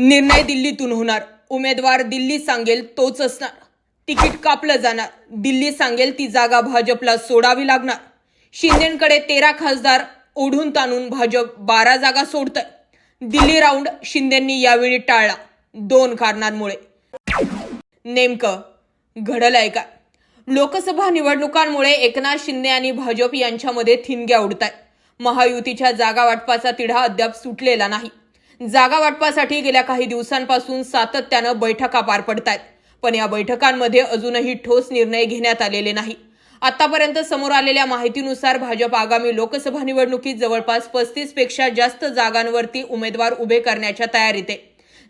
निर्णय दिल्लीतून होणार. उमेदवार दिल्ली सांगेल तोच असणार. तिकीट कापलं जाणार. दिल्ली सांगेल ती जागा भाजपला सोडावी लागणार. शिंदेकडे तेरा खासदार ओढून ताणून भाजप बारा जागा सोडतंय. दिल्ली राऊंड शिंदेंनी यावेळी टाळला. दोन कारणांमुळे. नेमकं घडलंय का लोकसभा निवडणुकांमुळे एकनाथ शिंदे आणि भाजप यांच्यामध्ये थिनग्या उडत आहेत महायुतीच्या जागा वाटपाचा तिढा अद्याप सुटलेला नाही. जागा वाटपासाठी गेल्या काही दिवसांपासून सातत्यानं बैठका पार पडत पण या बैठकांमध्ये अजूनही ठोस निर्णय घेण्यात आलेले नाही. आतापर्यंत समोर आलेल्या माहितीनुसार भाजप आगामी लोकसभा निवडणुकीत जवळपास पस्तीसपेक्षा जास्त जागांवरती उमेदवार उभे करण्याच्या तयारीत आहे.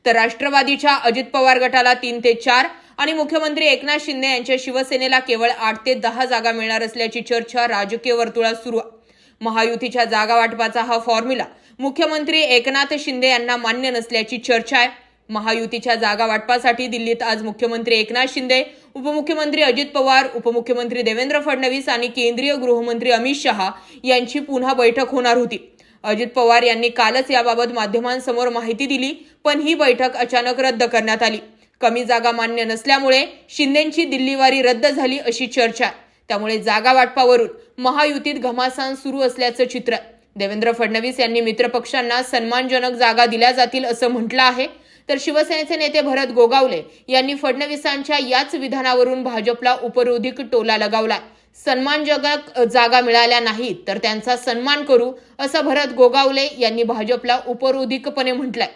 तर राष्ट्रवादीच्या अजित पवार गटाला तीन ते चार आणि मुख्यमंत्री एकनाथ शिंदे यांच्या शिवसेनेला केवळ आठ ते दहा जागा मिळणार असल्याची चर्चा राजकीय वर्तुळात सुरू आहे. महायुतीच्या जागा वाटपाचा हा फॉर्म्युला मुख्यमंत्री एकनाथ शिंदे यांना मान्य नसल्याची चर्चा आहे. महायुतीच्या जागा वाटपासाठी दिल्लीत आज मुख्यमंत्री एकनाथ शिंदे उपमुख्यमंत्री अजित पवार उपमुख्यमंत्री देवेंद्र फडणवीस आणि केंद्रीय गृहमंत्री अमित शहा यांची पुन्हा बैठक होणार होती. अजित पवार यांनी कालच याबाबत माध्यमांसमोर माहिती दिली पण ही बैठक अचानक रद्द करण्यात आली. कमी जागा मान्य नसल्यामुळे शिंदेची दिल्लीवारी रद्द झाली अशी चर्चा आहे. त्यामुळे जागा वाटपावरून महायुतीत घमासान सुरू असल्याचं चित्र. देवेंद्र फडणवीस यांनी मित्रपक्षांना सन्मानजनक जागा दिल्या जातील असं म्हटलं आहे. तर शिवसेनेचे नेते भरत गोगावले यांनी फडणवीसांच्या याच विधानावरून भाजपला उपरोधिक टोला लगावला. सन्मानजनक जागा मिळाल्या नाहीत तर त्यांचा सन्मान करू असं भरत गोगावले यांनी भाजपला उपरोधिकपणे म्हटलंय.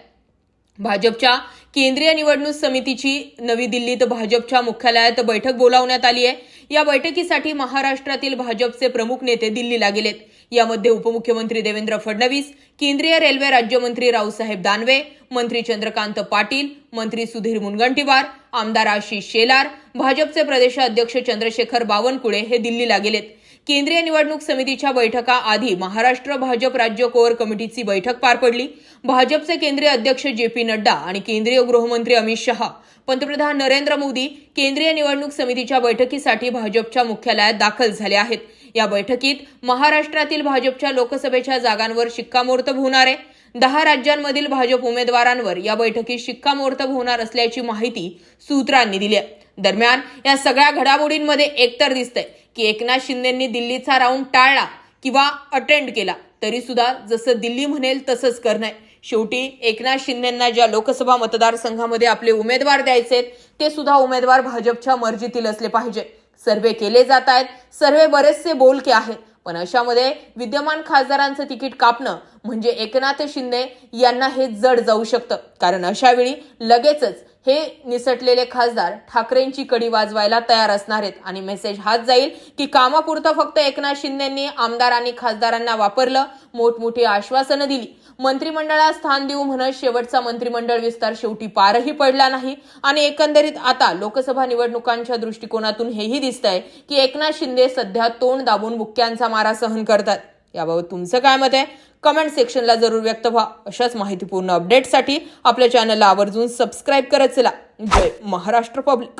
भाजपच्या केंद्रीय निवडणूक समितीची नवी दिल्लीत भाजपच्या मुख्यालयात बैठक बोलावण्यात आली आहे. या बैठकीसाठी महाराष्ट्रातील भाजपचे प्रमुख नेते दिल्लीला गेलेत. यामध्ये उपमुख्यमंत्री देवेंद्र फडणवीस केंद्रीय रेल्वे राज्यमंत्री रावसाहेब दानवे मंत्री चंद्रकांत पाटील मंत्री सुधीर मुनगंटीवार आमदार आशिष शेलार भाजपचे प्रदेशाध्यक्ष चंद्रशेखर बावनकुळे हे दिल्लीला गेलेत. केंद्रीय निवडणूक समितीच्या बैठका आधी महाराष्ट्र भाजप राज्य कोअर कमिटीची बैठक पार पडली. भाजपचे केंद्रीय अध्यक्ष जे पी नड्डा आणि केंद्रीय गृहमंत्री अमित शहा पंतप्रधान नरेंद्र मोदी केंद्रीय निवडणूक समितीच्या बैठकीसाठी भाजपच्या मुख्यालयात दाखल झाले आहेत. या बैठकीत महाराष्ट्रातील भाजपच्या लोकसभेच्या जागांवर शिक्कामोर्तब होणार आहे. दहा राज्यांमधील भाजप उमेदवारांवर या बैठकीत शिक्कामोर्तब होणार असल्याची माहिती सूत्रांनी दिली आहे. दरम्यान या सगळ्या घडामोडींमध्ये एकतर दिसतंय की एकनाथ शिंदेंनी दिल्लीचा राऊंड टाळला किंवा अटेंड केला तरी सुद्धा जसं दिल्ली म्हणेल तसंच करणं आहे शेवटी एकनाथ शिंदेंना ज्या लोकसभा मतदारसंघामध्ये आपले उमेदवार द्यायचे ते सुद्धा उमेदवार भाजपच्या मर्जीतील असले पाहिजे. सर्वे केले जात आहेत सर्वे बरेचसे बोलके आहेत पण अशामध्ये विद्यमान खासदारांचं तिकीट कापणं म्हणजे एकनाथ शिंदे यांना हे जड जाऊ शकतं. कारण अशावेळी लगेचच हे निसटलेले खासदार ठाकरेंची कडी वाजवायला तयार असणार आहेत. आणि मेसेज हात जाईल की कामापुरतं फक्त एकनाथ शिंदेंनी आमदार आणि खासदारांना वापरलं मोठमोठी आश्वासनं दिली. मंत्रिमंडळात स्थान देऊ म्हणत शेवटचा मंत्रिमंडळ विस्तार शेवटी पारही पडला नाही. आणि एकंदरीत आता लोकसभा निवडणुकांच्या दृष्टिकोनातून हेही दिसतंय की एकनाथ शिंदे सध्या तोंड दाबून बुक्क्यांचा मारा सहन करतात. याबाबत तुमचं काय मत आहे? कमेंट सेक्शनला जरूर व्यक्त व्हा. अशाच माहितीपूर्ण अपडेटसाठी आपल्या चॅनलला आवर्जून सबस्क्राईब करत चला. जय महाराष्ट्र पब्लिक.